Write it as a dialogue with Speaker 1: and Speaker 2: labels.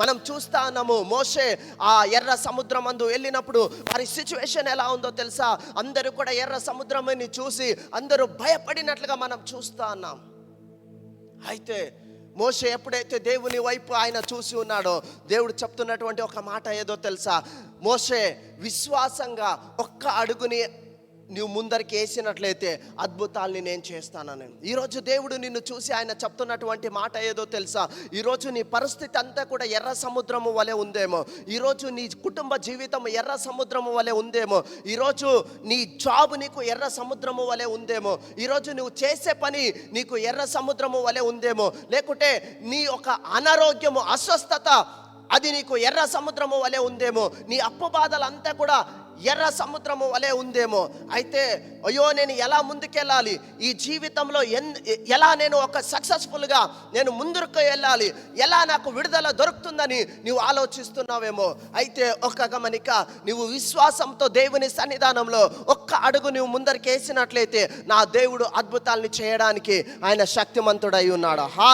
Speaker 1: మనం చూస్తా ఉన్నాము మోషే ఆ ఎర్ర సముద్రం అందు వెళ్ళినప్పుడు వారి సిచ్యువేషన్ ఎలా ఉందో తెలుసా? అందరూ కూడా ఎర్ర సముద్రమని చూసి అందరూ భయపడినట్లుగా మనం చూస్తా ఉన్నాం అయితే మోషే ఎప్పుడైతే దేవుని వైపు ఆయన చూసి ఉన్నాడో దేవుడు చెప్తున్నటువంటి ఒక మాట ఏదో తెలుసా? మోసే విశ్వాసంగా ఒక్క అడుగుని నువ్వు ముందరికి వేసినట్లయితే అద్భుతాల్ని నేను చేస్తానని. ఈరోజు దేవుడు నిన్ను చూసి ఆయన చెప్తున్నటువంటి మాట ఏదో తెలుసా? ఈరోజు నీ పరిస్థితి అంతా కూడా ఎర్ర సముద్రము వలె ఉందేమో? ఈరోజు నీ కుటుంబ జీవితం ఎర్ర సముద్రము వలె ఉందేమో? ఈరోజు నీ జాబ్ నీకు ఎర్ర సముద్రము వలె ఉందేమో? ఈరోజు నువ్వు చేసే పని నీకు ఎర్ర సముద్రము వలె ఉందేమో? లేకుంటే నీ ఒక అనారోగ్యము అస్వస్థత అది నీకు ఎర్ర సముద్రము వలె ఉందేమో. నీ అప్పు బాధలంతా కూడా ఎర్ర సముద్రము వలె ఉందేమో. అయితే అయ్యో నేను ఎలా ముందుకెళ్ళాలి? ఈ జీవితంలో ఎన్ ఎలా నేను ఒక సక్సెస్ఫుల్గా నేను ముందుకు వెళ్ళాలి? ఎలా నాకు విడుదల దొరుకుతుందని నువ్వు ఆలోచిస్తున్నావేమో. అయితే ఒక్క గమనిక నువ్వు విశ్వాసంతో దేవుని సన్నిధానంలో ఒక్క అడుగు నువ్వు ముందరికి వేసినట్లయితే నా దేవుడు అద్భుతాల్ని చేయడానికి ఆయన శక్తిమంతుడై ఉన్నాడు. హా